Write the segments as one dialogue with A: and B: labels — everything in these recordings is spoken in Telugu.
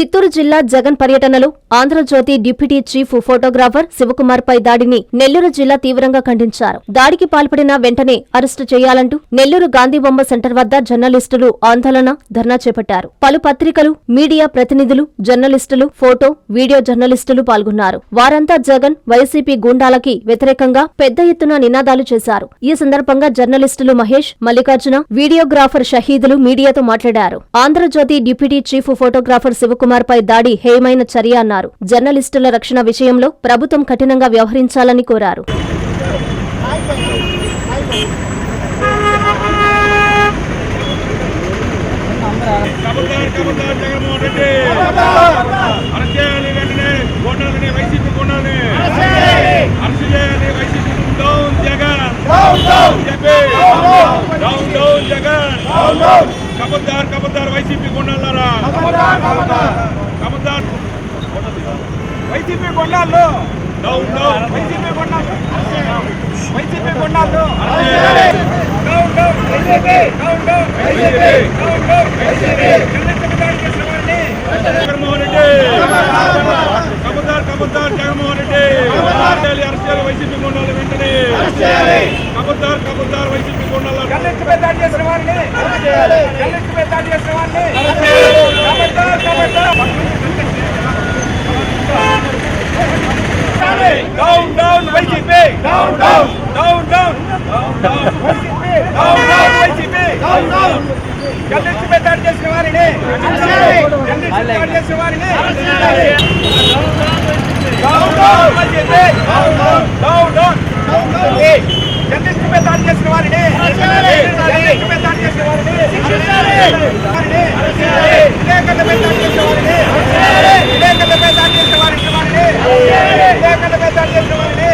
A: చిత్తూరు జిల్లా జగన్ పర్యటనలో Andhrajyothi deputy chief photographer Sivakumar పై దాడిని నెల్లూరు జిల్లా తీవ్రంగా ఖండించారు. దాడికి పాల్పడిన వెంటనే అరెస్టు చేయాలంటూ నెల్లూరు గాంధీబొమ్మ సెంటర్ వద్ద జర్నలిస్టులు ఆందోళన ధర్నా చేపట్టారు. పలు పత్రికలు మీడియా ప్రతినిధులు జర్నలిస్టులు ఫోటో వీడియో జర్నలిస్టులు పాల్గొన్నారు. వారంతా జగన్ వైసీపీ గూండాలకి వ్యతిరేకంగా పెద్ద ఎత్తున నినాదాలు చేశారు. ఈ సందర్భంగా జర్నలిస్టులు మహేష్ మల్లికార్జున వీడియోగ్రాఫర్ షహీదులు మీడియాతో మాట్లాడారు. Andhrajyothi deputy chief photographer Sivakumar పై దాడి హేయమైన చర్య అన్నారు జర్నలిస్టుల రక్షణ విషయంలో ప్రభుత్వం కఠినంగా వ్యవహరించాలని కోరారు
B: జగన్ కబుల్దార్ కబుల్దార్ వైసీపీ గుండాలారా కబుల్దార్
C: వైసీపీ కొండాళ్ళు
B: డౌన్ డౌన్.
C: వైసీపీ కొండాళ్ళు YCP కొండాళ్ళు
B: down down.
C: YCP. Down down.
B: YCP.
C: Down down. YCP.
B: Jaganmohan Reddy. Jaganmohan Reddy. Arrest చేయాలి వైసీపీ వెంటనే. కబుల్దార్ కబుల్దార్ వైసీపీ గుండాలు
C: జర్నలిస్టులపై దాడి చేసిన వారిని జర్నలిస్టులపై దాడి చేసిన వారిని ఖబర్దార్, ఖబర్దార్.
B: Down down YCP
C: down down
B: down down
C: down down YCP down down జర్నలిస్టులపై దాడి చేసిన వారిని జర్నలిస్టులపై దాడి చేసిన వారిని down down YCP down down down down జర్నలిస్టులపై దాడి చేసిన వారిని జర్నలిస్టులపై దాడి చేసిన వారిని వారిని విలేకరులపై దాడి చేసిన వారిని విలేకరులపై దాడి చేసిన వారిని వారిని విలేకరులపై దాడి చేసిన వారిని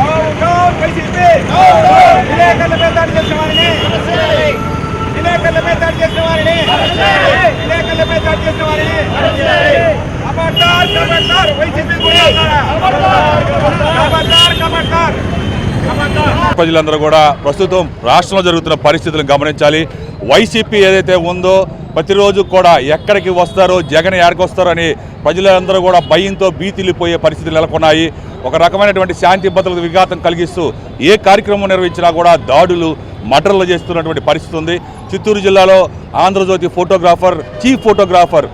C: డౌన్ డౌన్ వైసీపీ విలేకరులపై దాడి చేసిన వారిని విలేకరులపై దాడి చేసిన వారిని విలేకరులపై దాడి చేసిన వారిని ఖబర్దార్ ఖబర్దార్ వైసీపీ గుండాలారా ఖబర్దార్ ఖబర్దార్ ఖబర్దార్
B: ప్రజలందరూ కూడా ప్రస్తుతం రాష్ట్రంలో జరుగుతున్న పరిస్థితులను గమనించాలి. వైసీపీ ఏదైతే ఉందో ప్రతిరోజు కూడా ఎక్కడికి వస్తారో జగన్ ఎక్కడికి వస్తారో అని ప్రజలందరూ కూడా భయంతో బీతిల్లిపోయే పరిస్థితులు నెలకొన్నాయి. ఒక రకమైనటువంటి శాంతి భద్రతకు విఘాతం కలిగిస్తూ ఏ కార్యక్రమం నిర్వహించినా కూడా దాడులు మటర్లు చేస్తున్నటువంటి పరిస్థితి ఉంది. చిత్తూరు జిల్లాలో Andhrajyothi photographer chief photographer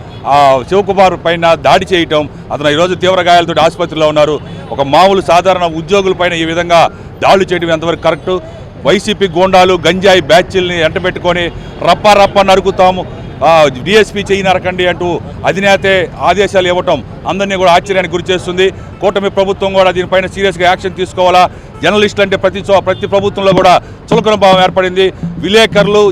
B: Sivakumar పైన దాడి చేయటం అతను ఈరోజు తీవ్ర గాయాలతో ఆసుపత్రిలో ఉన్నారు. ఒక మామూలు సాధారణ ఉద్యోగుల పైన ఈ విధంగా దాడులు చేయడం ఎంతవరకు కరెక్టు? వైసీపీ గోండాలు గంజాయి బ్యాచ్ల్ని ఎంటబెట్టుకొని రప్ప రప్ప నరుకుతాము. డిఎస్పీ చేయి నరకండి అంటూ అధినేతే ఆదేశాలు ఇవ్వటం అందరినీ కూడా ఆశ్చర్యానికి గురి చేస్తుంది. కూటమి ప్రభుత్వం కూడా దీనిపైన సీరియస్గా యాక్షన్ తీసుకోవాలా? జర్నలిస్టులు అంటే ప్రతి ప్రతి ప్రభుత్వంలో కూడా చులకన భావం ఏర్పడింది. విలేకరులు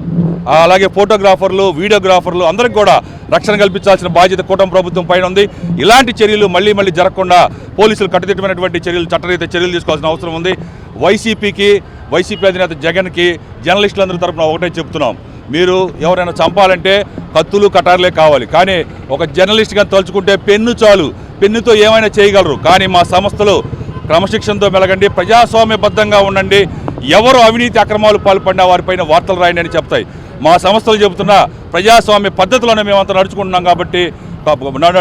B: అలాగే ఫోటోగ్రాఫర్లు వీడియోగ్రాఫర్లు అందరికి కూడా రక్షణ కల్పించాల్సిన బాధ్యత కూటమి ప్రభుత్వం పైన ఉంది. ఇలాంటి చర్యలు మళ్ళీ మళ్ళీ జరగకుండా పోలీసులు కట్టుదిట్టమైనటువంటి చర్యలు చట్టరీత చర్యలు తీసుకోవాల్సిన అవసరం ఉంది. వైసీపీకి వైసీపీ అధినేత జగన్కి జర్నలిస్టులందరి తరపున ఒకటే చెప్తున్నాం. మీరు ఎవరైనా చంపాలంటే కత్తులు కటార్లే కావాలి. కానీ ఒక జర్నలిస్ట్గా తలుచుకుంటే పెన్ను చాలు. పెన్నుతో ఏమైనా చేయగలరు. కానీ మా సంస్థలు క్రమశిక్షణతో మెలగండి ప్రజాస్వామ్యబద్ధంగా ఉండండి. ఎవరు అవినీతి అక్రమాలు పాల్పడినా వారిపైన వార్తలు రాయండి అని చెప్తాయి. మా సంస్థలు చెబుతున్న ప్రజాస్వామ్య పద్ధతిలోనే మేమంతా నడుచుకుంటున్నాం కాబట్టి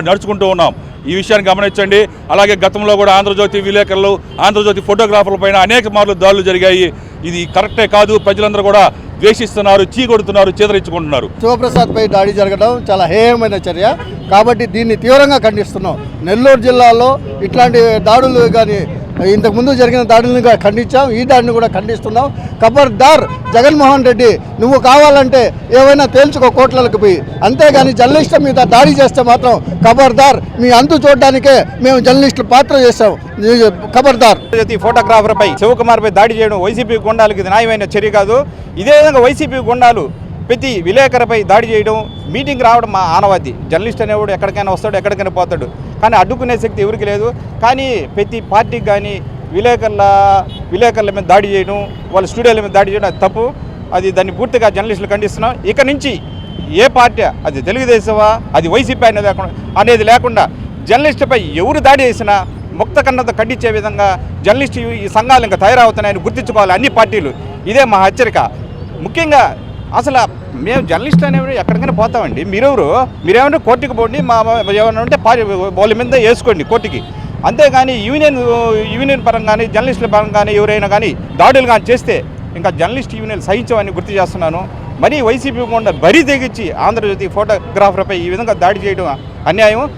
B: నడుచుకుంటూ ఉన్నాం. ఈ విషయాన్ని గమనించండి. అలాగే గతంలో కూడా ఆంధ్రజ్యోతి విలేకరులు ఆంధ్రజ్యోతి ఫోటోగ్రాఫర్ల పైన అనేక మార్లు దాడులు జరిగాయి. ఇది కరెక్టే కాదు. ప్రజలందరూ కూడా ద్వేషిస్తున్నారు చీకొడుతున్నారు చేదరించుకుంటున్నారు.
D: శివప్రసాద్ పై దాడి జరగడం చాలా హేయమైన చర్య. కాబట్టి దీన్ని తీవ్రంగా ఖండిస్తున్నాం. నెల్లూరు జిల్లాలో ఇట్లాంటి దాడులు కానీ ఇంతకుముందు జరిగిన దాడులను ఖండించాం ఈ దాడిని కూడా ఖండిస్తున్నాం. ఖబర్దార్ జగన్మోహన్ రెడ్డి నువ్వు కావాలంటే ఏవైనా తేల్చుకో కోట్లకు పోయి. అంతేగాని జర్నలిస్టుల మీద దాడి చేస్తే మాత్రం ఖబర్దార్ మీ అంతు చూడడానికే మేము జర్నలిస్టులు పాత్ర చేస్తాం ఖబర్దార్.
C: ఫోటోగ్రాఫర్పై శివకుమార్పై దాడి చేయడం వైసీపీ గుండాలకు ఇది న్యాయమైన చర్య కాదు. ఇదే విధంగా వైసీపీ గుండాలు ప్రతి విలేకరుపై దాడి చేయడం మీటింగ్ రావడం మా ఆనవాతి జర్నలిస్ట్ అనేవాడు ఎక్కడికైనా వస్తాడు ఎక్కడికైనా పోతాడు. కానీ అడ్డుకునే శక్తి ఎవరికి లేదు. కానీ ప్రతి పార్టీకి కానీ విలేకరుల విలేకరుల మీద దాడి చేయడం వాళ్ళ స్టూడియోల మీద దాడి చేయడం అది తప్పు. అది దాన్ని పూర్తిగా జర్నలిస్టులు ఖండిస్తున్నాం. ఇక నుంచి ఏ పార్టీ అది తెలుగుదేశమా అది వైసీపీ అనేది లేకుండా అనేది లేకుండా జర్నలిస్టుపై ఎవరు దాడి చేసినా ముక్త కన్నత ఖండించే విధంగా జర్నలిస్టు ఈ సంఘాలు ఇంకా తయారవుతున్నాయని గుర్తించుకోవాలి అన్ని పార్టీలు. ఇదే మా హెచ్చరిక. ముఖ్యంగా అసలు మేము జర్నలిస్ట్ అనేవి ఎక్కడికైనా పోతామండి. మీరెవరు? మీరేమన్నా కోర్టుకి పోండి మా మా- ఏమన్నా ఉంటే వాళ్ళ మీద వేసుకోండి కోర్టుకి. అంతేగాని యూనియన్ యూనియన్ పరంగా కానీ జర్నలిస్టుల పరంగా కానీ ఎవరైనా కానీ దాడులు కానీ చేస్తే ఇంకా జర్నలిస్ట్ యూనియన్ సహించమని గుర్తు చేస్తున్నాను. మరీ వైసీపీ కూడా బరీ తెగించి ఆంధ్రజ్యోతి ఫోటోగ్రాఫర్పై ఈ విధంగా దాడి చేయడం అన్యాయం.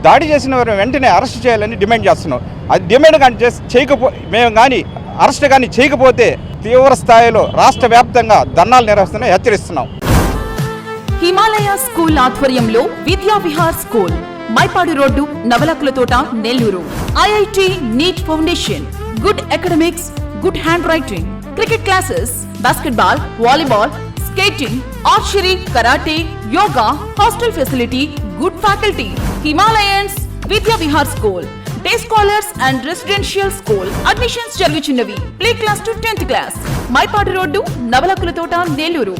C: దాడి చేసిన వారిని వెంటనే అరెస్ట్ చేయాలని డిమాండ్ చేస్తున్నాం. అది డిమాండ్ కానీ చేసి చేయకపో మేము కానీ అరెస్ట్ కానీ చేయకపోతే తీవ్ర స్థాయిలో రాష్ట్ర వ్యాప్తంగా ధర్నాలు నిర్వహిస్తున్నా హెచ్చరిస్తున్నాం.
E: హిమాలయ స్కూల్ ఆధ్వర్యంలో Vidya Vihar school Mypadu road Navalakula Thota Nellore. IIT NEET foundation good academics good handwriting cricket classes basketball volleyball skating archery karate yoga hostel facility good faculty Himalayans Vidya Vihar school. Day scholars and residential school admissions జరుగుచున్నవి. Play class to tenth class Mypadu road Navalakula Thota Nellore.